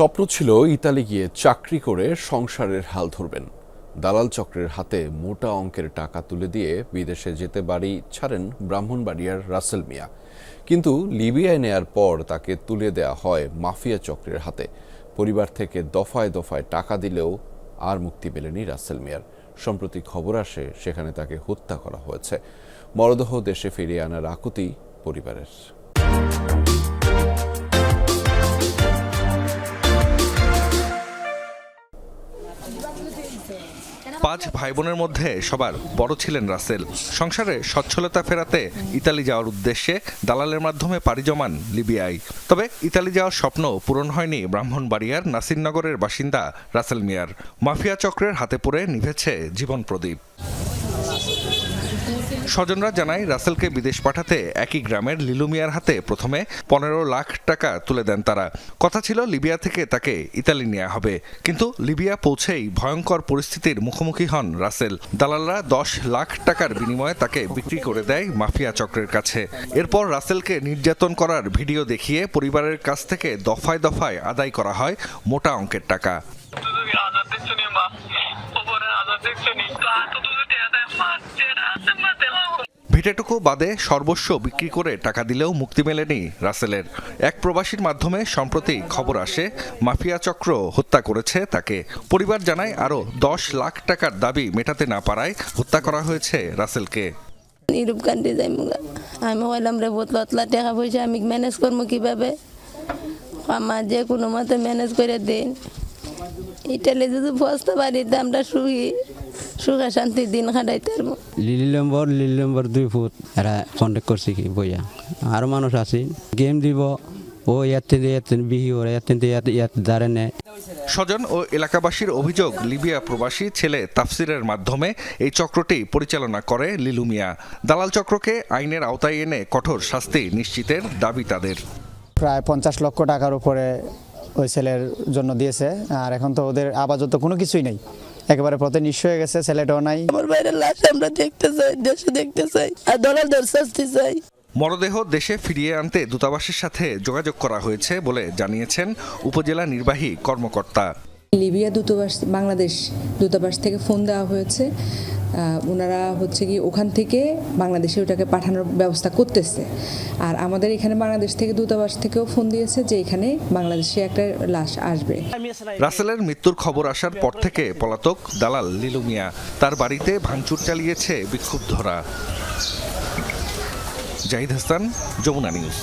স্বপ্ন ছিল ইতালি গিয়ে চাকরি করে সংসারের হাল ধরবেন। দালাল চক্রের হাতে মোটা অঙ্কের টাকা তুলে দিয়ে বিদেশে যেতে বাড়ি ছাড়েন ব্রাহ্মণবাড়িয়ার রাসেল মিয়া। কিন্তু লিবিয়ায় নেয়ার পর তাকে তুলে দেয়া হয় মাফিয়া চক্রের হাতে। পরিবার থেকে দফায় দফায় টাকা দিলেও আর মুক্তি মেলেনি রাসেল মিয়ার। সম্প্রতি খবর আসে সেখানে তাকে হত্যা করা হয়েছে। মরদেহ দেশে ফিরিয়ে আনার আকুতি পরিবারের। পাঁচ ভাই বোনের মধ্যে সবার বড় ছিলেন রাসেল। সংসারে সচ্ছলতা ফেরাতে ইতালি যাওয়ার উদ্দেশ্যে দালালের মাধ্যমে পাড়ি জমান লিবিয়ায়। তবে ইতালি যাওয়ার স্বপ্ন পূরণ হয়নি ব্রাহ্মণবাড়িয়ার নাসিরনগরের বাসিন্দা রাসেল মিয়ার। মাফিয়া চক্রের হাতে পড়ে নিভেছে জীবন প্রদীপ। স্বজনরা জানায়, রাসেলকে বিদেশ পাঠাতে একই গ্রামের লিলু মিয়ার হাতে প্রথমে পনেরো লাখ টাকা তুলে দেন তারা। কথা ছিল, লিবিয়া থেকে তাকে ইতালি নেওয়া হবে। কিন্তু লিবিয়া পৌঁছেই ভয়ঙ্কর পরিস্থিতির মুখোমুখি হন রাসেল। দালালরা দশ লাখ টাকার বিনিময়ে তাকে বিক্রি করে দেয় মাফিয়া চক্রের কাছে। এরপর রাসেলকে নির্যাতন করার ভিডিও দেখিয়ে পরিবারের কাছ থেকে দফায় দফায় আদায় করা হয় মোটা অঙ্কের টাকা। ভিটেটুকু বাদে সর্বস্ব বিক্রি করে টাকা দিলেও মুক্তি মেলেনি রাসেলের। এক প্রবাসীর মাধ্যমে সম্প্রতি খবর আসে, মাফিয়া চক্র হত্যা করেছে তাকে। পরিবার জানায় আরও দশ লাখ টাকার দাবি মেটাতে না পারায় হত্যা করা হয়েছে রাসেলকে। ইউরোপ কান্ট্রি যাই আমি হইলাম রে বোতলা তলা টাকা পয়সা, আমি ম্যানেজ করব কীভাবে? আমার যে কোনো মতে ম্যানেজ করে দিন। ইটালি যদি বসতে পারি আমরা সুখী সুখে শান্তি দিন কাটাইতে পারব। লিলি নম্বর লিলি নম্বর দুই ফুট। এরা কন্ট্যাক্ট করছে কি বইয়া। আরও মানুষ আছে। গেম দিব। ও ইয়াতে ইয়াতে বিহি ওরা ইয়াতে ইয়াতে ইয়াতে দাঁড়ে নেয় স্বজন ও এলাকাবাসীর অভিযোগ লিবিয়া প্রবাসী ছেলে তাফসিরের মাধ্যমে এই চক্রটি পরিচালনা করে লিলুমিয়া দালাল চক্রকে আইনের আওতায় এনে কঠোর শাস্তি নিশ্চিতের দাবি তাদের। প্রায় পঞ্চাশ লক্ষ টাকার উপরে ওই ছেলের জন্য দিয়েছে। আর এখন তো ওদের আপাতত কোনো কিছুই নেই। একেবারে পথে নিঃস্ব হয়ে গেছে ছেলেটাও নাই। আমার বাইরের লাশ আমরা দেখতে চাই দেশে দেখতে চাই আর দলালদের শাস্তি চাই। মরদেহ দেশে ফিরিয়ে আনতে দূতাবাসের সাথে যোগাযোগ করা হয়েছে বলে জানিয়েছেন উপজেলা নির্বাহী কর্মকর্তা। লিবিয়া দূতাবাস বাংলাদেশ দূতাবাস থেকে ফোন দেওয়া হয়েছে। ওনারা হচ্ছে কি ওখান থেকে বাংলাদেশে ওটাকে পাঠানোর ব্যবস্থা করতেছে। আর আমাদের এখানে বাংলাদেশ থেকে দূতাবাস থেকেও ফোন দিয়েছে যে এখানে বাংলাদেশে একটা লাশ আসবে। রাসেলের মৃত্যুর খবর আসার পর থেকে পলাতক দালাল লিলু মিয়া তার বাড়িতে ভাঙচুর চালিয়েছে বিক্ষুব্ধরা। জাহিদ হাসান, যমুনা নিউজ।